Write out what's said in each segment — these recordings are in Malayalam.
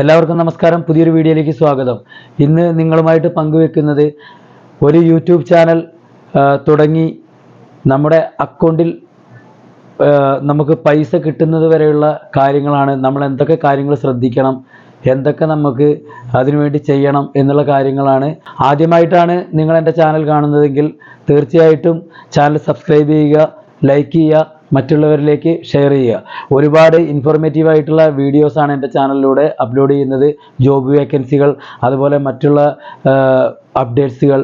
എല്ലാവർക്കും നമസ്കാരം. പുതിയൊരു വീഡിയോയിലേക്ക് സ്വാഗതം. ഇന്ന് നിങ്ങളുമായിട്ട് പങ്കുവെക്കുന്നത് ഒരു യൂട്യൂബ് ചാനൽ തുടങ്ങി നമ്മുടെ അക്കൗണ്ടിൽ നമുക്ക് പൈസ കിട്ടുന്നത് വരെയുള്ള കാര്യങ്ങളാണ്. നമ്മൾ എന്തൊക്കെ കാര്യങ്ങൾ ശ്രദ്ധിക്കണം എന്തൊക്കെ നമുക്ക് അതിനുവേണ്ടി ചെയ്യണം എന്നുള്ള കാര്യങ്ങളാണ്. ആദ്യമായിട്ടാണ് നിങ്ങൾ എന്റെ ചാനൽ കാണുന്നതെങ്കിൽ തീർച്ചയായിട്ടും ചാനൽ സബ്സ്ക്രൈബ് ചെയ്യുക ലൈക്ക് ചെയ്യുക മറ്റുള്ളവരിലേക്ക് ഷെയർ ചെയ്യുക. ഒരുപാട് ഇൻഫോർമേറ്റീവ് ആയിട്ടുള്ള വീഡിയോസാണ് എന്റെ ചാനലിലൂടെ അപ്ലോഡ് ചെയ്യുന്നത്. ജോബ് വേക്കൻസികൾ അതുപോലെ മറ്റുള്ള അപ്ഡേറ്റ്സുകൾ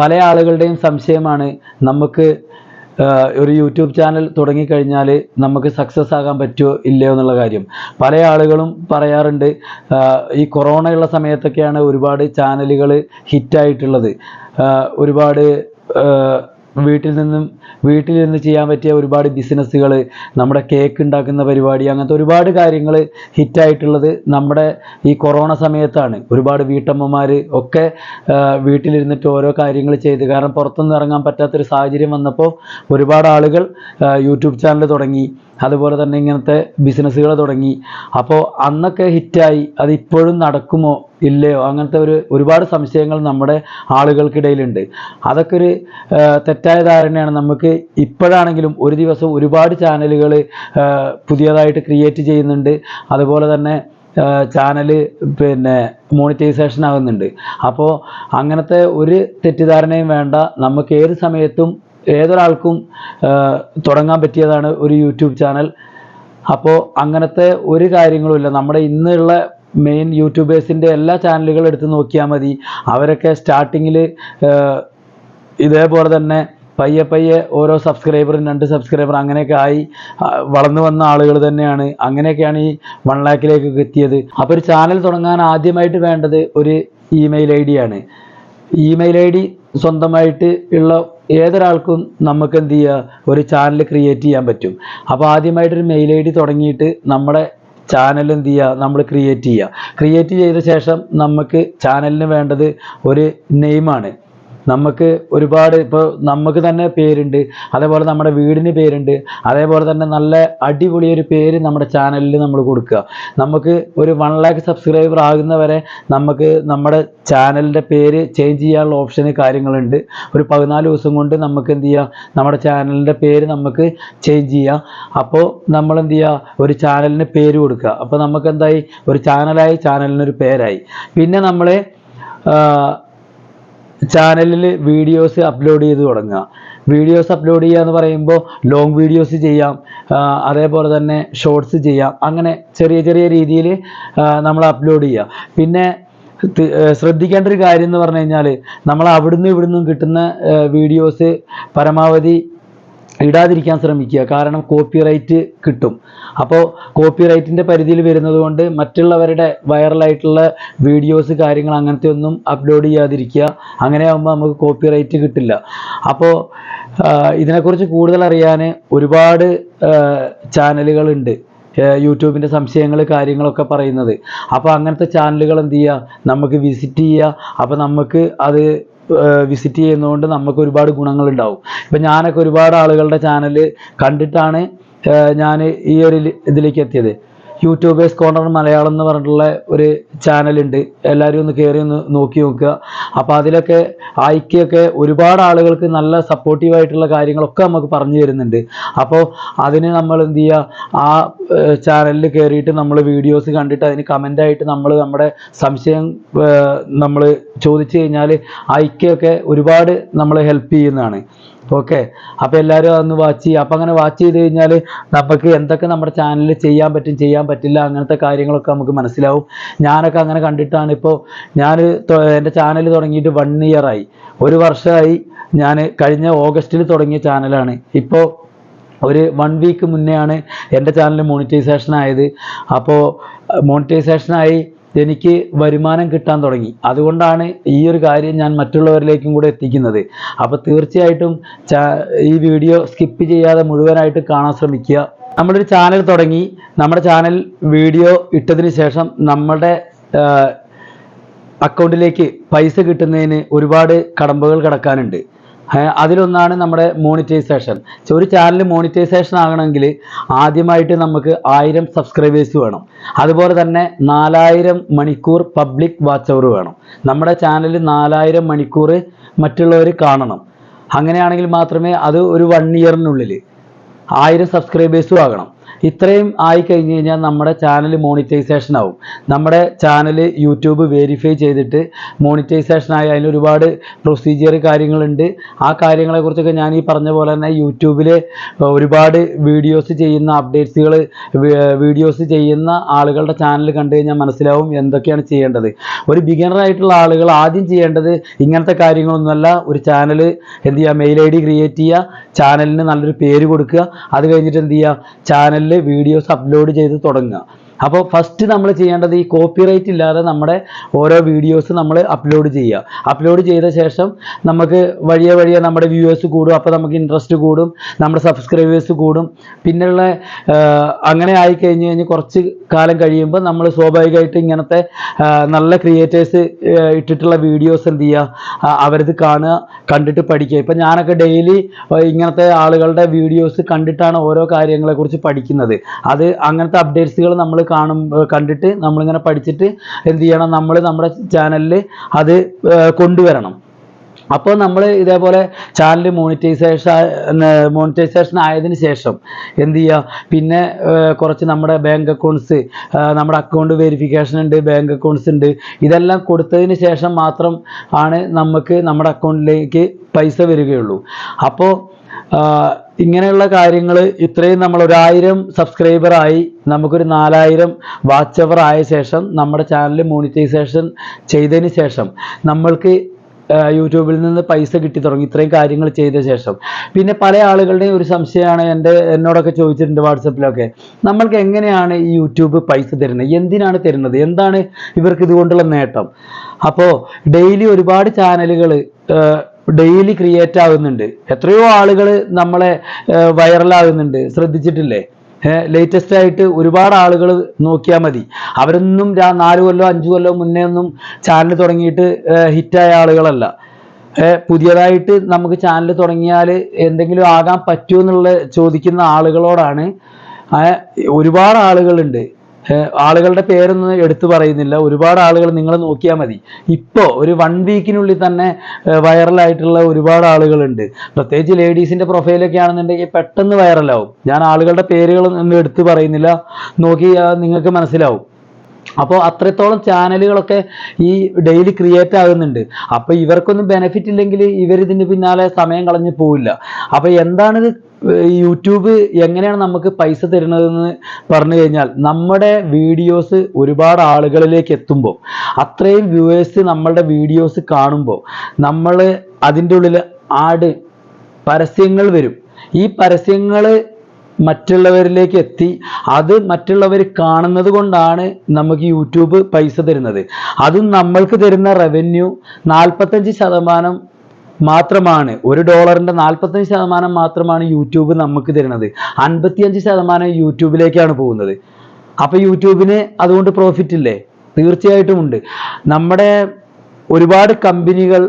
പല ആളുകളുടെയും സംശയമാണ് നമുക്ക് ഒരു യൂട്യൂബ് ചാനൽ തുടങ്ങിക്കഴിഞ്ഞാൽ നമുക്ക് സക്സസ് ആകാൻ പറ്റുമോ ഇല്ലയോ എന്നുള്ള കാര്യം. പല ആളുകളും പറയാറുണ്ട് ഈ കൊറോണയുള്ള സമയത്തൊക്കെയാണ് ഒരുപാട് ചാനലുകൾ ഹിറ്റായിട്ടുള്ളത് ഒരുപാട് വീട്ടിൽ നിന്നും വീട്ടിൽ നിന്ന് ചെയ്യാൻ പറ്റിയ ഒരുപാട് ബിസിനസ്സുകൾ നമ്മുടെ കേക്ക് ഉണ്ടാക്കുന്ന പരിപാടി അങ്ങനത്തെ ഒരുപാട് കാര്യങ്ങൾ ഹിറ്റായിട്ടുള്ളത് നമ്മുടെ ഈ കൊറോണ സമയത്താണ്. ഒരുപാട് വീട്ടമ്മമാർ ഒക്കെ വീട്ടിലിരുന്നിട്ട് ഓരോ കാര്യങ്ങൾ ചെയ്ത്. കാരണം പുറത്തൊന്നും ഇറങ്ങാൻ പറ്റാത്തൊരു സാഹചര്യം വന്നപ്പോൾ ഒരുപാട് ആളുകൾ യൂട്യൂബ് ചാനൽ തുടങ്ങി. അതുപോലെ തന്നെ ഇങ്ങനത്തെ ബിസിനസ്സുകൾ തുടങ്ങി. അപ്പോൾ അന്നൊക്കെ ഹിറ്റായി. അത് ഇപ്പോഴും നടക്കുമോ ഇല്ലയോ? അങ്ങനത്തെ ഒരു ഒരുപാട് സംശയങ്ങൾ നമ്മുടെ ആളുകൾക്കിടയിലുണ്ട്. അതൊക്കെ ഒരു തെറ്റായ ധാരണയാണ്. നമുക്ക് ഇപ്പോഴാണെങ്കിലും ഒരു ദിവസം ഒരുപാട് ചാനലുകൾ പുതിയതായിട്ട് ക്രിയേറ്റ് ചെയ്യുന്നുണ്ട്. അതുപോലെ തന്നെ ചാനൽ പിന്നെ മോണിറ്റൈസേഷൻ ആകുന്നുണ്ട്. അപ്പോൾ അങ്ങനത്തെ ഒരു തെറ്റിദ്ധാരണയും വേണ്ട. നമുക്ക് ഏത് സമയത്തും ഏതൊരാൾക്കും തുടങ്ങാൻ പറ്റിയതാണ് ഒരു യൂട്യൂബ് ചാനൽ. അപ്പോൾ അങ്ങനത്തെ ഒരു കാര്യങ്ങളുമില്ല നമ്മുടെ ഇന്നുള്ള മെയിൻ യൂട്യൂബേഴ്സിന്റെ എല്ലാ ചാനലുകളും എടുത്ത് നോക്കിയാൽ മതി. അവരൊക്കെ സ്റ്റാർട്ടിങ്ങിൽ ഇതേപോലെ തന്നെ പയ്യെ പയ്യെ ഓരോ സബ്സ്ക്രൈബറും രണ്ട് സബ്സ്ക്രൈബർ അങ്ങനെയൊക്കെ ആയി വളർന്നു വന്ന ആളുകൾ തന്നെയാണ്. അങ്ങനെയൊക്കെയാണ് ഈ വൺ ലാക്കിലേക്ക് എത്തിയത്. അപ്പോൾ ഒരു ചാനൽ തുടങ്ങാൻ ആദ്യമായിട്ട് വേണ്ടത് ഒരു ഇമെയിൽ ഐ ഡി ആണ്. ഇമെയിൽ ഐ ഡി സ്വന്തമായിട്ട് ഉള്ള ഏതൊരാൾക്കും നമുക്ക് എന്ത് ചെയ്യുക ഒരു ചാനൽ ക്രിയേറ്റ് ചെയ്യാൻ പറ്റും. അപ്പോൾ ആദ്യമായിട്ടൊരു മെയിൽ ഐ ഡി തുടങ്ങിയിട്ട് നമ്മുടെ ചാനൽ എന്ത് ചെയ്യുക നമ്മൾ ക്രിയേറ്റ് ചെയ്യുക ക്രിയേറ്റ് ചെയ്ത ശേഷം നമുക്ക് ചാനലിന് വേണ്ടത് ഒരു നെയിമാണ് നമുക്ക് ഒരുപാട് ഇപ്പോൾ നമുക്ക് തന്നെ പേരുണ്ട്. അതേപോലെ നമ്മുടെ വീടിന് പേരുണ്ട്. അതേപോലെ തന്നെ നല്ല അടിപൊളി ഒരു പേര് നമ്മുടെ ചാനലിൽ നമ്മൾ കൊടുക്കുക. നമുക്ക് ഒരു വൺ ലാക്ക് സബ്സ്ക്രൈബർ ആകുന്നവരെ നമുക്ക് നമ്മുടെ ചാനലിന്റെ പേര് ചേഞ്ച് ചെയ്യാനുള്ള ഓപ്ഷന് കാര്യങ്ങളുണ്ട്. ഒരു പതിനാല് ദിവസം കൊണ്ട് നമുക്ക് എന്ത് ചെയ്യാം? നമ്മുടെ ചാനലിന്റെ പേര് നമുക്ക് ചേഞ്ച് ചെയ്യാം. അപ്പോൾ നമ്മൾ എന്ത് ചെയ്യുക ഒരു ചാനലിന് പേര് കൊടുക്കുക. അപ്പോൾ നമുക്ക് എന്തായി? ഒരു ചാനലായി ചാനലിനൊരു പേരായി. പിന്നെ നമ്മൾ ചാനലിൽ വീഡിയോസ് അപ്ലോഡ് ചെയ്ത് തുടങ്ങുക. വീഡിയോസ് അപ്ലോഡ് ചെയ്യുക എന്ന് പറയുമ്പോൾ ലോങ് വീഡിയോസ് ചെയ്യാം അതേപോലെ തന്നെ ഷോർട്സ് ചെയ്യാം. അങ്ങനെ ചെറിയ ചെറിയ രീതിയിൽ നമ്മൾ അപ്ലോഡ് ചെയ്യുക. പിന്നെ ശ്രദ്ധിക്കേണ്ട ഒരു കാര്യം എന്ന് പറഞ്ഞു കഴിഞ്ഞാൽ നമ്മൾ അവിടുന്ന് ഇവിടുന്നും കിട്ടുന്ന വീഡിയോസ് പരമാവധി ഇടാതിരിക്കാൻ ശ്രമിക്കുക. കാരണം കോപ്പിറൈറ്റ് കിട്ടും. അപ്പോൾ കോപ്പിറൈറ്റിന്റെ പരിധിയിൽ വരുന്നത് കൊണ്ട് മറ്റുള്ളവരുടെ വൈറലായിട്ടുള്ള വീഡിയോസ് കാര്യങ്ങൾ അങ്ങനത്തെ ഒന്നും അപ്ലോഡ് ചെയ്യാതിരിക്കുക. അങ്ങനെ ആകുമ്പോൾ നമുക്ക് കോപ്പിറൈറ്റ് കിട്ടില്ല. അപ്പോൾ ഇതിനെക്കുറിച്ച് കൂടുതൽ അറിയാൻ ഒരുപാട് ചാനലുകളുണ്ട് യൂട്യൂബിന്റെ സംശയങ്ങൾ കാര്യങ്ങളൊക്കെ പറയുന്നത്. അപ്പോൾ അങ്ങനത്തെ ചാനലുകൾ എന്ത് ചെയ്യുക? നമുക്ക് വിസിറ്റ് ചെയ്യുക. അപ്പോൾ നമുക്ക് അത് വിസിറ്റ് ചെയ്യുന്നതുകൊണ്ട് നമുക്ക് ഒരുപാട് ഗുണങ്ങളുണ്ടാവും. ഇപ്പം ഞാനൊക്കെ ഒരുപാട് ആളുകളുടെ ചാനൽ കണ്ടിട്ടാണ് ഞാൻ ഈ ഒരു ഇതിലേക്ക് എത്തിയത്. യൂട്യൂബേഴ്സ് കോർണർ മലയാളം എന്ന് പറഞ്ഞിട്ടുള്ള ഒരു ചാനലുണ്ട് എല്ലാവരും ഒന്ന് കയറി ഒന്ന് നോക്കി നോക്കുക. അപ്പോൾ അതിലൊക്കെ ഐക്യൊക്കെ ഒരുപാട് ആളുകൾക്ക് നല്ല സപ്പോർട്ടീവായിട്ടുള്ള കാര്യങ്ങളൊക്കെ നമുക്ക് പറഞ്ഞു തരുന്നുണ്ട്. അപ്പോൾ അതിന് നമ്മൾ എന്ത് ചെയ്യുക? ആ ചാനലിൽ കയറിയിട്ട് നമ്മൾ വീഡിയോസ് കണ്ടിട്ട് അതിന് കമന്റായിട്ട് നമ്മൾ നമ്മുടെ സംശയം നമ്മൾ ചോദിച്ചു കഴിഞ്ഞാൽ ഐക്യൊക്കെ ഒരുപാട് നമ്മളെ ഹെൽപ്പ് ചെയ്യുന്നതാണ്. ഓക്കെ അപ്പോൾ എല്ലാവരും അതൊന്ന് വാച്ച് ചെയ്യുക. അപ്പം അങ്ങനെ വാച്ച് ചെയ്ത് കഴിഞ്ഞാൽ നമുക്ക് എന്തൊക്കെ നമ്മുടെ ചാനലിൽ ചെയ്യാൻ പറ്റും ചെയ്യാൻ പറ്റില്ല അങ്ങനത്തെ കാര്യങ്ങളൊക്കെ നമുക്ക് മനസ്സിലാവും. ഞാനൊക്കെ അങ്ങനെ കണ്ടിട്ടാണ് ഇപ്പോൾ ഞാൻ എന്റെ ചാനൽ തുടങ്ങിയിട്ട് വൺ ആയി. ഒരു വർഷമായി ഞാൻ കഴിഞ്ഞ ഓഗസ്റ്റിൽ തുടങ്ങിയ ചാനലാണ് ഇപ്പോൾ ഒരു വൺ വീക്ക് മുന്നെയാണ് എന്റെ ചാനൽ മോണിറ്റൈസേഷൻ ആയത്. അപ്പോൾ മോണിറ്റൈസേഷനായി എനിക്ക് വരുമാനം കിട്ടാൻ തുടങ്ങി. അതുകൊണ്ടാണ് ഈ ഒരു കാര്യം ഞാൻ മറ്റുള്ളവരിലേക്കും കൂടെ എത്തിക്കുന്നത്. അപ്പോൾ തീർച്ചയായിട്ടും ഈ വീഡിയോ സ്കിപ്പ് ചെയ്യാതെ മുഴുവനായിട്ട് കാണാൻ ശ്രമിക്കുക. നമ്മളൊരു ചാനൽ തുടങ്ങി. നമ്മുടെ ചാനൽ വീഡിയോ ഇട്ടതിന് ശേഷം നമ്മുടെ അക്കൗണ്ടിലേക്ക് പൈസ കിട്ടുന്നതിന് ഒരുപാട് കടമ്പകൾ കിടക്കാനുണ്ട്. അതിലൊന്നാണ് നമ്മുടെ മോണിറ്റൈസേഷൻ ഒരു ചാനൽ മോണിറ്റൈസേഷൻ ആകണമെങ്കിൽ ആദ്യമായിട്ട് നമുക്ക് ആയിരം സബ്സ്ക്രൈബേഴ്സ് വേണം. അതുപോലെ തന്നെ നാലായിരം മണിക്കൂർ പബ്ലിക് വാച്ച് അവർ വേണം. നമ്മുടെ ചാനൽ നാലായിരം മണിക്കൂർ മറ്റുള്ളവർ കാണണം. അങ്ങനെയാണെങ്കിൽ മാത്രമേ അത് ഒരു വൺ ഇയറിനുള്ളിൽ ആയിരം സബ്സ്ക്രൈബേഴ്സും ആകണം. ഇത്രയും ആയി കഴിഞ്ഞ് കഴിഞ്ഞാൽ നമ്മുടെ ചാനൽ മോണിറ്റൈസേഷൻ ആവും. നമ്മുടെ ചാനൽ യൂട്യൂബ് വെരിഫൈ ചെയ്തിട്ട് മോണിറ്റൈസേഷൻ ആയി അതിന് ഒരുപാട് പ്രൊസീജിയർ കാര്യങ്ങളുണ്ട്. ആ കാര്യങ്ങളെക്കുറിച്ചൊക്കെ ഞാൻ ഈ പറഞ്ഞ പോലെ തന്നെ യൂട്യൂബിൽ ഒരുപാട് വീഡിയോസ് ചെയ്യുന്ന അപ്ഡേറ്റ്സുകൾ വീഡിയോസ് ചെയ്യുന്ന ആളുകളുടെ ചാനൽ കണ്ടു കഴിഞ്ഞാൽ മനസ്സിലാവും എന്തൊക്കെയാണ് ചെയ്യേണ്ടത്. ഒരു ബിഗിനർ ആയിട്ടുള്ള ആളുകൾ ആദ്യം ചെയ്യേണ്ടത് ഇങ്ങനത്തെ കാര്യങ്ങളൊന്നുമല്ല. ഒരു ചാനൽ എന്ത് ചെയ്യുക? മെയിൽ ഐ ഡി ക്രിയേറ്റ് ചെയ്യുക ചാനലിന് നല്ലൊരു പേര് കൊടുക്കുക. അത് കഴിഞ്ഞിട്ട് എന്ത് ചെയ്യുക? ചാനലിൽ വീഡിയോസ് അപ്ലോഡ് ചെയ്ത് തുടങ്ങുക. അപ്പോൾ ഫസ്റ്റ് നമ്മൾ ചെയ്യേണ്ടത് ഈ കോപ്പിറൈറ്റ് ഇല്ലാതെ നമ്മുടെ ഓരോ വീഡിയോസ് നമ്മൾ അപ്ലോഡ് ചെയ്യുക. അപ്ലോഡ് ചെയ്ത ശേഷം നമുക്ക് വഴിയെ വഴിയെ നമ്മുടെ വ്യൂവേഴ്സ് കൂടും അപ്പോൾ നമുക്ക് ഇൻട്രസ്റ്റ് കൂടും നമ്മുടെ സബ്സ്ക്രൈബേഴ്സ് കൂടും. പിന്നെയുള്ള അങ്ങനെ ആയി കഴിഞ്ഞ് കഴിഞ്ഞ് കുറച്ച് കാലം കഴിയുമ്പോൾ നമ്മൾ സ്വാഭാവികമായിട്ട് ഇങ്ങനത്തെ നല്ല ക്രിയേറ്റേഴ്സ് ഇട്ടിട്ടുള്ള വീഡിയോസ് എന്ത് ചെയ്യുക? അവരത് കാണുക കണ്ടിട്ട് പഠിക്കുക. ഇപ്പം ഞാനൊക്കെ ഡെയിലി ഇങ്ങനത്തെ ആളുകളുടെ വീഡിയോസ് കണ്ടിട്ടാണ് ഓരോ കാര്യങ്ങളെക്കുറിച്ച് പഠിക്കുന്നത്. അത് അങ്ങനത്തെ അപ്ഡേറ്റ്സുകൾ നമ്മൾ കാണും കണ്ടിട്ട് നമ്മളിങ്ങനെ പഠിച്ചിട്ട് എന്ത് ചെയ്യണം? നമ്മൾ നമ്മുടെ ചാനലിൽ അത് കൊണ്ടുവരണം. അപ്പോൾ നമ്മൾ ഇതേപോലെ ചാനൽ മോണിറ്റൈസേഷൻ മോണിറ്റൈസേഷൻ ആയതിനു ശേഷം എന്ത് ചെയ്യുക പിന്നെ കുറച്ച് നമ്മുടെ ബാങ്ക് അക്കൗണ്ട്സ് നമ്മുടെ അക്കൗണ്ട് വെരിഫിക്കേഷൻ ഉണ്ട് ബാങ്ക് അക്കൗണ്ട്സ് ഉണ്ട്. ഇതെല്ലാം കൊടുത്തതിന് ശേഷം മാത്രം ആണ് നമുക്ക് നമ്മുടെ അക്കൗണ്ടിലേക്ക് പൈസ വരികയുള്ളൂ. അപ്പോൾ ഇങ്ങനെയുള്ള കാര്യങ്ങൾ ഇത്രയും നമ്മൾ ഒരായിരം സബ്സ്ക്രൈബറായി നമുക്കൊരു നാലായിരം വാച്ച് അവർ ആയ ശേഷം നമ്മുടെ ചാനൽ മോണിറ്റൈസേഷൻ ചെയ്തതിന് ശേഷം നമ്മൾക്ക് യൂട്യൂബിൽ നിന്ന് പൈസ കിട്ടി തുടങ്ങി ഇത്രയും കാര്യങ്ങൾ ചെയ്ത ശേഷം. പിന്നെ പല ആളുകളുടെയും ഒരു സംശയമാണ് എന്റെ എന്നോടൊക്കെ ചോദിച്ചിട്ടുണ്ട് വാട്സപ്പിലൊക്കെ. നമ്മൾക്ക് എങ്ങനെയാണ് ഈ യൂട്യൂബ് പൈസ തരുന്നത്? എന്തിനാണ് തരുന്നത്? എന്താണ് ഇവർക്ക് ഇതുകൊണ്ടുള്ള നേട്ടം? അപ്പോൾ ഡെയിലി ഒരുപാട് ചാനലുകൾ ഡെയിലി ക്രിയേറ്റ് ആകുന്നുണ്ട്. എത്രയോ ആളുകൾ നമ്മളെ വൈറലാകുന്നുണ്ട് ശ്രദ്ധിച്ചിട്ടില്ലേ? ലേറ്റസ്റ്റ് ആയിട്ട് ഒരുപാട് ആളുകൾ നോക്കിയാൽ മതി. അവരൊന്നും നാല് കൊല്ലോ അഞ്ചു കൊല്ലോ മുന്നേ ഒന്നും ചാനൽ തുടങ്ങിയിട്ട് ഹിറ്റായ ആളുകളല്ല. പുതിയതായിട്ട് നമുക്ക് ചാനൽ തുടങ്ങിയാൽ എന്തെങ്കിലും ആകാൻ പറ്റുമോ എന്നുള്ള ചോദിക്കുന്ന ആളുകളോടാണ് ഒരുപാട് ആളുകളുണ്ട്. ആളുകളുടെ പേരൊന്നും എടുത്തു പറയുന്നില്ല. ഒരുപാട് ആളുകൾ നിങ്ങൾ നോക്കിയാൽ മതി. ഇപ്പോൾ ഒരു വൺ വീക്കിനുള്ളിൽ തന്നെ വൈറലായിട്ടുള്ള ഒരുപാട് ആളുകളുണ്ട്. പ്രത്യേകിച്ച് ലേഡീസിന്റെ പ്രൊഫൈലൊക്കെ ആണെന്നുണ്ടെങ്കിൽ പെട്ടെന്ന് വൈറലാവും ഞാൻ ആളുകളുടെ പേരുകളൊന്നും എടുത്തു പറയുന്നില്ല. നോക്കിയാൽ നിങ്ങൾക്ക് മനസ്സിലാവും. അപ്പോൾ അത്രത്തോളം ചാനലുകളൊക്കെ ഈ ഡെയിലി ക്രിയേറ്റ് ആകുന്നുണ്ട്. അപ്പോൾ ഇവർക്കൊന്നും ബെനിഫിറ്റ് ഇല്ലെങ്കിൽ ഇവരിതിന് പിന്നാലെ സമയം കളഞ്ഞു പോവില്ല. അപ്പോൾ എന്താണിത് യൂട്യൂബ് എങ്ങനെയാണ് നമുക്ക് പൈസ തരുന്നതെന്ന് പറഞ്ഞു കഴിഞ്ഞാൽ നമ്മുടെ വീഡിയോസ് ഒരുപാട് ആളുകളിലേക്ക് എത്തുമ്പോൾ അത്രയും വ്യൂവേഴ്സ് നമ്മളുടെ വീഡിയോസ് കാണുമ്പോൾ നമ്മൾ അതിന്റെ ഉള്ളിൽ ആഡ് പരസ്യങ്ങൾ വരും. ഈ പരസ്യങ്ങൾ മറ്റുള്ളവരിലേക്ക് എത്തി അത് മറ്റുള്ളവർ കാണുന്നത് കൊണ്ടാണ് നമുക്ക് യൂട്യൂബ് പൈസ തരുന്നത്. അതും നമ്മൾക്ക് തരുന്ന റവന്യൂ നാൽപ്പത്തഞ്ച് ശതമാനം മാത്രമാണ്. ഒരു ഡോളറിന്റെ നാൽപ്പത്തഞ്ച് ശതമാനം മാത്രമാണ് യൂട്യൂബ് നമുക്ക് തരുന്നത്. അൻപത്തിയഞ്ച് ശതമാനം യൂട്യൂബിലേക്കാണ് പോകുന്നത്. അപ്പോൾ യൂട്യൂബിന് അതുകൊണ്ട് പ്രോഫിറ്റ് ഇല്ലേ? തീർച്ചയായിട്ടും ഉണ്ട്. നമ്മുടെ ഒരുപാട് കമ്പനികൾ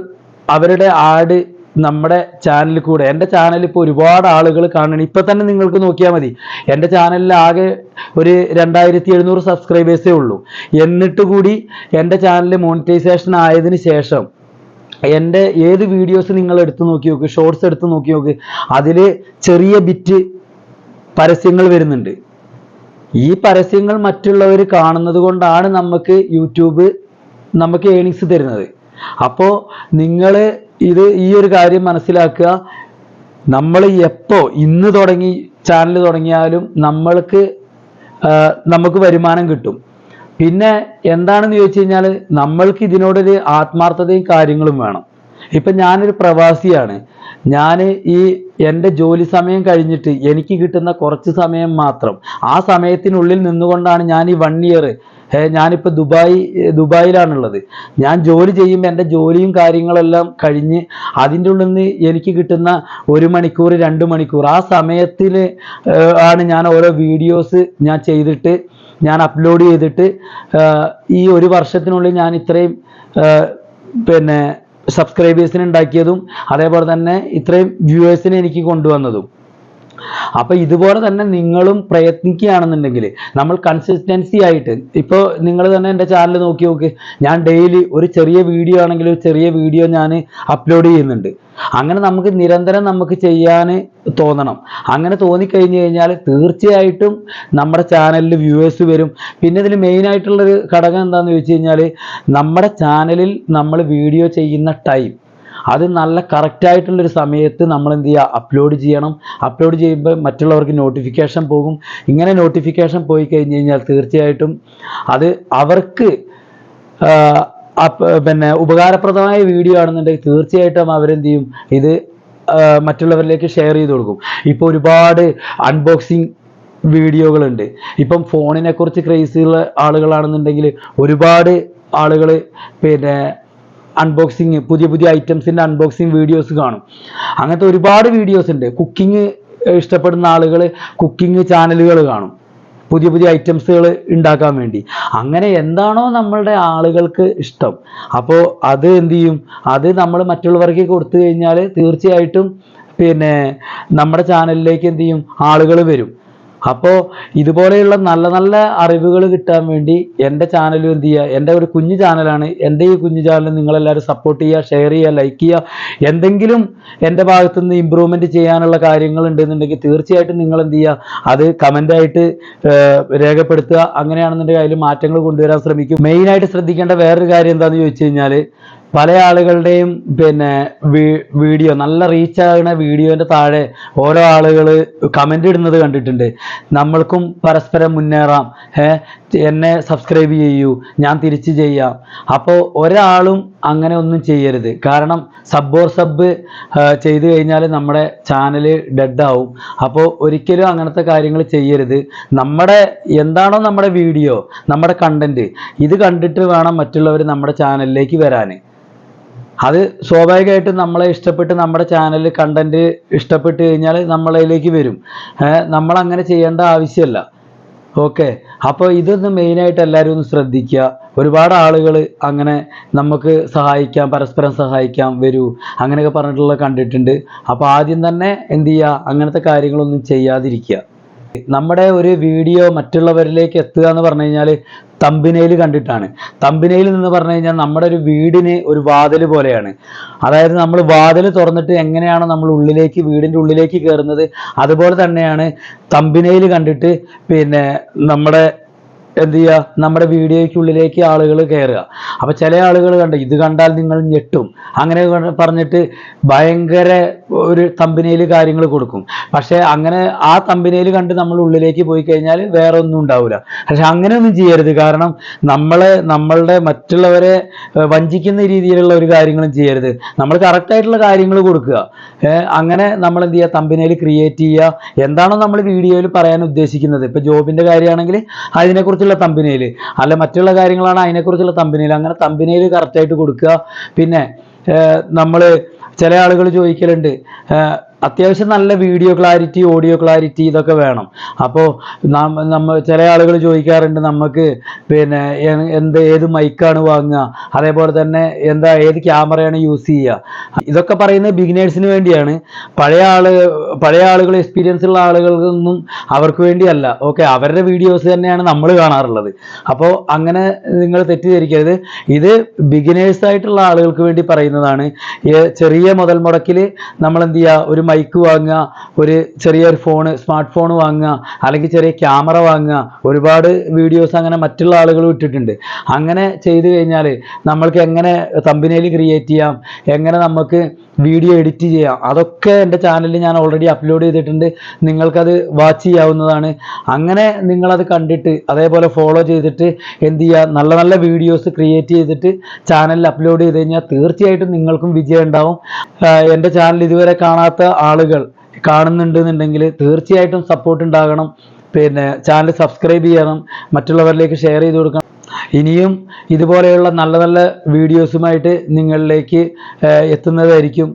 അവരുടെ ആഡ് നമ്മുടെ ചാനലിൽ കൂടെ എന്റെ ചാനൽ ഇപ്പോൾ ഒരുപാട് ആളുകൾ കാണണം ഇപ്പം തന്നെ നിങ്ങൾക്ക് നോക്കിയാൽ മതി. എന്റെ ചാനലിൽ ആകെ ഒരു രണ്ടായിരത്തി എഴുന്നൂറ് സബ്സ്ക്രൈബേഴ്സേ ഉള്ളൂ. എന്നിട്ട് കൂടി എന്റെ ചാനൽ മോണിറ്റൈസേഷൻ ആയതിന് ശേഷം എന്റെ ഏത് വീഡിയോസ് നിങ്ങൾ എടുത്തു നോക്കി നോക്ക് ഷോർട്സ് എടുത്തു നോക്കി നോക്ക് അതിൽ ചെറിയ ബിറ്റ് പരസ്യങ്ങൾ വരുന്നുണ്ട്. ഈ പരസ്യങ്ങൾ മറ്റുള്ളവർ കാണുന്നത് കൊണ്ടാണ് നമുക്ക് യൂട്യൂബ് നമുക്ക് ഏണിങ്സ് തരുന്നത്. അപ്പോൾ നിങ്ങൾ ഇത് ഈ ഒരു കാര്യം മനസ്സിലാക്കുക. നമ്മൾ എപ്പോൾ ഇന്ന് തുടങ്ങി ചാനൽ തുടങ്ങിയാലും നമ്മൾക്ക് നമുക്ക് വരുമാനം കിട്ടും. പിന്നെ എന്താണെന്ന് ചോദിച്ചു കഴിഞ്ഞാൽ നമ്മൾക്ക് ഇതിനോടൊരു ആത്മാർത്ഥതയും കാര്യങ്ങളും വേണം. ഇപ്പം ഞാനൊരു പ്രവാസിയാണ്. ഞാൻ ഈ എന്റെ ജോലി സമയം കഴിഞ്ഞിട്ട് എനിക്ക് കിട്ടുന്ന കുറച്ച് സമയം മാത്രം ആ സമയത്തിനുള്ളിൽ നിന്നുകൊണ്ടാണ് ഞാൻ ഈ വൺ ഇയർ ഞാനിപ്പോൾ ദുബായ് ദുബായിലാണുള്ളത്. ഞാൻ ജോലി ചെയ്യുമ്പോൾ എന്റെ ജോലിയും കാര്യങ്ങളെല്ലാം കഴിഞ്ഞ് അതിന്റെ ഉള്ളിൽ നിന്ന് എനിക്ക് കിട്ടുന്ന ഒരു മണിക്കൂർ രണ്ട് മണിക്കൂർ ആ സമയത്തിൽ ആണ് ഞാൻ ഓരോ വീഡിയോസ് ഞാൻ ചെയ്തിട്ട് ഞാൻ അപ്ലോഡ് ചെയ്തിട്ട് ഈ ഒരു വർഷത്തിനുള്ളിൽ ഞാൻ ഇത്രയും പിന്നെ സബ്സ്ക്രൈബേഴ്സിന് ഉണ്ടാക്കിയതും അതേപോലെ തന്നെ ഇത്രയും വ്യൂവേഴ്സിനെ എനിക്ക് കൊണ്ടുവന്നതും. അപ്പൊ ഇതുപോലെ തന്നെ നിങ്ങളും പ്രയത്നിക്കുകയാണെന്നുണ്ടെങ്കിൽ നമ്മൾ കൺസിസ്റ്റൻസി ആയിട്ട് ഇപ്പോൾ നിങ്ങൾ തന്നെ എന്റെ ചാനൽ നോക്കി നോക്ക്. ഞാൻ ഡെയിലി ഒരു ചെറിയ വീഡിയോ ആണെങ്കിൽ ഒരു ചെറിയ വീഡിയോ ഞാൻ അപ്ലോഡ് ചെയ്യുന്നുണ്ട്. അങ്ങനെ നമുക്ക് നിരന്തരം നമുക്ക് ചെയ്യാൻ തോന്നണം. അങ്ങനെ തോന്നിക്കഴിഞ്ഞു കഴിഞ്ഞാൽ തീർച്ചയായിട്ടും നമ്മുടെ ചാനലിൽ വ്യൂവേഴ്സ് വരും. പിന്നെ ഇതിൽ മെയിൻ ആയിട്ടുള്ളൊരു ഘടകം എന്താണെന്ന് ചോദിച്ചു കഴിഞ്ഞാൽ നമ്മുടെ ചാനലിൽ നമ്മൾ വീഡിയോ ചെയ്യുന്ന ടൈം അത് നല്ല കറക്റ്റായിട്ടുള്ളൊരു സമയത്ത് നമ്മൾ എന്ത് ചെയ്യുക അപ്ലോഡ് ചെയ്യണം. അപ്ലോഡ് ചെയ്യുമ്പോൾ മറ്റുള്ളവർക്ക് നോട്ടിഫിക്കേഷൻ പോകും. ഇങ്ങനെ നോട്ടിഫിക്കേഷൻ പോയി കഴിഞ്ഞ് കഴിഞ്ഞാൽ തീർച്ചയായിട്ടും അത് അവർക്ക് പിന്നെ ഉപകാരപ്രദമായ വീഡിയോ ആണെന്നുണ്ടെങ്കിൽ തീർച്ചയായിട്ടും അവരെന്ത് ചെയ്യും ഇത് മറ്റുള്ളവരിലേക്ക് ഷെയർ ചെയ്ത് കൊടുക്കും. ഇപ്പോൾ ഒരുപാട് അൺബോക്സിങ് വീഡിയോകളുണ്ട്. ഇപ്പം ഫോണിനെ കുറിച്ച് ക്രേസുള്ള ആളുകളാണെന്നുണ്ടെങ്കിൽ ഒരുപാട് ആളുകൾ പിന്നെ അൺബോക്സിങ് പുതിയ പുതിയ ഐറ്റംസിന്റെ അൺബോക്സിങ് വീഡിയോസ് കാണും. അങ്ങനത്തെ ഒരുപാട് വീഡിയോസ് ഉണ്ട്. കുക്കിംഗ് ഇഷ്ടപ്പെടുന്ന ആളുകൾ കുക്കിംഗ് ചാനലുകൾ കാണും. പുതിയ പുതിയ ഐറ്റംസുകൾ ഉണ്ടാക്കാൻ വേണ്ടി. അങ്ങനെ എന്താണോ നമ്മളുടെ ആളുകൾക്ക് ഇഷ്ടം. അപ്പോൾ അത് എന്ത് ചെയ്യും? അത് നമ്മൾ മറ്റുള്ളവർക്ക് കൊടുത്തു കഴിഞ്ഞാൽ തീർച്ചയായിട്ടും പിന്നെ നമ്മുടെ ചാനലിലേക്ക് എന്ത് ചെയ്യും? ആളുകൾ വരും. അപ്പോൾ ഇതുപോലെയുള്ള നല്ല നല്ല അറിവുകൾ കിട്ടാൻ വേണ്ടി എന്റെ ചാനലും എന്ത് ചെയ്യുക എന്റെ ഒരു കുഞ്ഞു ചാനലാണ് എന്റെ ഈ കുഞ്ഞു ചാനൽ നിങ്ങളെല്ലാവരും സപ്പോർട്ട് ചെയ്യുക ഷെയർ ചെയ്യുക ലൈക്ക് ചെയ്യുക എന്തെങ്കിലും എന്റെ ഭാഗത്തുനിന്ന് ഇമ്പ്രൂവ്മെന്റ് ചെയ്യാനുള്ള കാര്യങ്ങൾ ഉണ്ടെന്നുണ്ടെങ്കിൽ തീർച്ചയായിട്ടും നിങ്ങൾ എന്ത് ചെയ്യുക അത് കമന്റായിട്ട് രേഖപ്പെടുത്തുക. അങ്ങനെയാണെന്നുണ്ടെങ്കിൽ അതിൽ മാറ്റങ്ങൾ കൊണ്ടുവരാൻ ശ്രമിക്കും. മെയിനായിട്ട് ശ്രദ്ധിക്കേണ്ട വേറൊരു കാര്യം എന്താണെന്ന് ചോദിച്ചു കഴിഞ്ഞാൽ പല ആളുകളുടെയും പിന്നെ വീഡിയോ നല്ല റീച്ച് ആകുന്ന വീഡിയോന്റെ താഴെ ഓരോ ആളുകൾ കമന്റ് ഇടുന്നത് കണ്ടിട്ടുണ്ട്. നമ്മൾക്കും പരസ്പരം മുന്നേറാം. എന്നെ സബ്സ്ക്രൈബ് ചെയ്യൂ. ഞാൻ തിരിച്ച് ചെയ്യാം. അപ്പോൾ ഒരാളും അങ്ങനെ ഒന്നും ചെയ്യരുത്. കാരണം സബ് ഓർ സബ് ചെയ്തു കഴിഞ്ഞാൽ നമ്മുടെ ചാനൽ ഡെഡ് ആവും. അപ്പോൾ ഒരിക്കലും അങ്ങനത്തെ കാര്യങ്ങൾ ചെയ്യരുത്. നമ്മുടെ എന്താണോ നമ്മുടെ വീഡിയോ നമ്മുടെ കണ്ടന്റ് ഇത് കണ്ടിട്ട് വേണം മറ്റുള്ളവർ നമ്മുടെ ചാനലിലേക്ക് വരാൻ അത് സ്വാഭാവികമായിട്ടും നമ്മളെ ഇഷ്ടപ്പെട്ട് നമ്മുടെ ചാനൽ കണ്ടന്റ് ഇഷ്ടപ്പെട്ട് കഴിഞ്ഞാൽ നമ്മളതിലേക്ക് വരും. നമ്മൾ അങ്ങനെ ചെയ്യേണ്ട ആവശ്യമല്ല ഓക്കെ അപ്പോൾ ഇതൊന്ന് മെയിനായിട്ട് എല്ലാവരും ഒന്ന് ശ്രദ്ധിക്കുക. ഒരുപാട് ആളുകൾ അങ്ങനെ നമുക്ക് സഹായിക്കാം പരസ്പരം സഹായിക്കാം വരൂ. അങ്ങനെയൊക്കെ പറഞ്ഞിട്ടുള്ള കണ്ടിട്ടുണ്ട്. അപ്പോൾ ആദ്യം തന്നെ എന്ത് ചെയ്യുക? അങ്ങനത്തെ കാര്യങ്ങളൊന്നും ചെയ്യാതിരിക്കുക. നമ്മുടെ ഒരു വീഡിയോ മറ്റുള്ളവരിലേക്ക് എത്തുക എന്ന് പറഞ്ഞു കഴിഞ്ഞാൽ തമ്പിനയിൽ കണ്ടിട്ടാണ്. തമ്പിനയിൽ നിന്ന് പറഞ്ഞു കഴിഞ്ഞാൽ നമ്മുടെ ഒരു വീടിന് ഒരു വാതിൽ പോലെയാണ്. അതായത് നമ്മൾ വാതിൽ തുറന്നിട്ട് എങ്ങനെയാണ് നമ്മൾ ഉള്ളിലേക്ക് വീടിന്റെ ഉള്ളിലേക്ക് കയറുന്നത് അതുപോലെ തന്നെയാണ് തമ്പിനയിൽ കണ്ടിട്ട് പിന്നെ നമ്മുടെ എന്ത് ചെയ്യുക നമ്മുടെ വീഡിയോയ്ക്കുള്ളിലേക്ക് ആളുകൾ കയറുക അപ്പോൾ ചില ആളുകൾ കണ്ട് ഇത് കണ്ടാൽ നിങ്ങൾ ഞെട്ടും. അങ്ങനെ പറഞ്ഞിട്ട് ഭയങ്കര ഒരു തമ്പനയിൽ കാര്യങ്ങൾ കൊടുക്കും. പക്ഷേ അങ്ങനെ ആ തമ്പനയിൽ കണ്ട് നമ്മൾ ഉള്ളിലേക്ക് പോയി കഴിഞ്ഞാൽ വേറെ ഒന്നും ഉണ്ടാവില്ല പക്ഷെ അങ്ങനെയൊന്നും ചെയ്യരുത്. കാരണം നമ്മളെ നമ്മളുടെ മറ്റുള്ളവരെ വഞ്ചിക്കുന്ന രീതിയിലുള്ള ഒരു കാര്യങ്ങളും ചെയ്യരുത്. നമ്മൾ കറക്റ്റായിട്ടുള്ള കാര്യങ്ങൾ കൊടുക്കുക. അങ്ങനെ നമ്മൾ എന്ത് ചെയ്യുക? തമ്പനയിൽ ക്രിയേറ്റ് ചെയ്യുക. എന്താണോ നമ്മൾ വീഡിയോയിൽ പറയാൻ ഉദ്ദേശിക്കുന്നത്. ഇപ്പോൾ ജോബിന്റെ കാര്യമാണെങ്കിൽ അതിനെക്കുറിച്ചുള്ള തമ്പനയിൽ അല്ല മറ്റുള്ള കാര്യങ്ങളാണ് അതിനെക്കുറിച്ചുള്ള തമ്പനയിൽ അങ്ങനെ തമ്പനയിൽ കറക്റ്റായിട്ട് കൊടുക്കുക. പിന്നെ നമ്മൾ ചില ആളുകൾ ചോദിക്കലുണ്ട് അത്യാവശ്യം നല്ല വീഡിയോ ക്ലാരിറ്റി ഓഡിയോ ക്ലാരിറ്റി ഇതൊക്കെ വേണം. അപ്പോൾ നമ്മൾ ചില ആളുകൾ ചോദിക്കാറുണ്ട് നമുക്ക് പിന്നെ എന്ത് ഏത് മൈക്കാണ് വാങ്ങുക? അതേപോലെ തന്നെ എന്താ ഏത് ക്യാമറയാണ് യൂസ് ചെയ്യുക? ഇതൊക്കെ പറയുന്നത് ബിഗിനേഴ്സിന് വേണ്ടിയാണ്. പഴയ ആൾ പഴയ ആളുകൾ എക്സ്പീരിയൻസ് ഉള്ള ആളുകൾക്കൊന്നും അവർക്ക് വേണ്ടിയല്ല. ഓക്കെ അവരുടെ വീഡിയോസ് തന്നെയാണ് നമ്മൾ കാണാറുള്ളത്. അപ്പോൾ അങ്ങനെ നിങ്ങൾ തെറ്റിദ്ധരിക്കരുത്. ഇത് ബിഗിനേഴ്സ് ആയിട്ടുള്ള ആളുകൾക്ക് വേണ്ടി പറയുന്നതാണ്. ചെറിയ മുതൽ മുടക്കിൽ നമ്മൾ എന്ത് ചെയ്യുക? ഒരു മൈക്ക് വാങ്ങുക ഒരു ചെറിയൊരു ഫോണ് സ്മാർട്ട് ഫോൺ വാങ്ങുക അല്ലെങ്കിൽ ചെറിയ ക്യാമറ വാങ്ങുക. ഒരുപാട് വീഡിയോസ് അങ്ങനെ മറ്റുള്ള ആളുകൾ ഇട്ടിട്ടുണ്ട്. അങ്ങനെ ചെയ്തു കഴിഞ്ഞാൽ നമ്മൾക്ക് എങ്ങനെ തമ്പനയിൽ ക്രിയേറ്റ് ചെയ്യാം എങ്ങനെ നമുക്ക് വീഡിയോ എഡിറ്റ് ചെയ്യാം അതൊക്കെ എന്റെ ചാനലിൽ ഞാൻ ഓൾറെഡി അപ്ലോഡ് ചെയ്തിട്ടുണ്ട്. നിങ്ങൾക്കത് വാച്ച് ചെയ്യാവുന്നതാണ്. അങ്ങനെ നിങ്ങളത് കണ്ടിട്ട് അതേപോലെ ഫോളോ ചെയ്തിട്ട് എന്ത് ചെയ്യുക നല്ല നല്ല വീഡിയോസ് ക്രിയേറ്റ് ചെയ്തിട്ട് ചാനലിൽ അപ്ലോഡ് ചെയ്ത് കഴിഞ്ഞാൽ തീർച്ചയായിട്ടും നിങ്ങൾക്കും വിജയം ഉണ്ടാവും. എന്റെ ചാനൽ ഇതുവരെ കാണാത്ത ആളുകൾ കാണുന്നുണ്ടെന്നുണ്ടെങ്കിൽ തീർച്ചയായിട്ടും സപ്പോർട്ട് ഉണ്ടാകണം. പിന്നെ ചാനൽ സബ്സ്ക്രൈബ് ചെയ്യണം. മറ്റുള്ളവരിലേക്ക് ഷെയർ ചെയ്ത് കൊടുക്കണം. ഇനിയും ഇതുപോലെയുള്ള നല്ല നല്ല വീഡിയോസുമായിട്ട് നിങ്ങളിലേക്ക് എത്തുന്നതായിരിക്കും.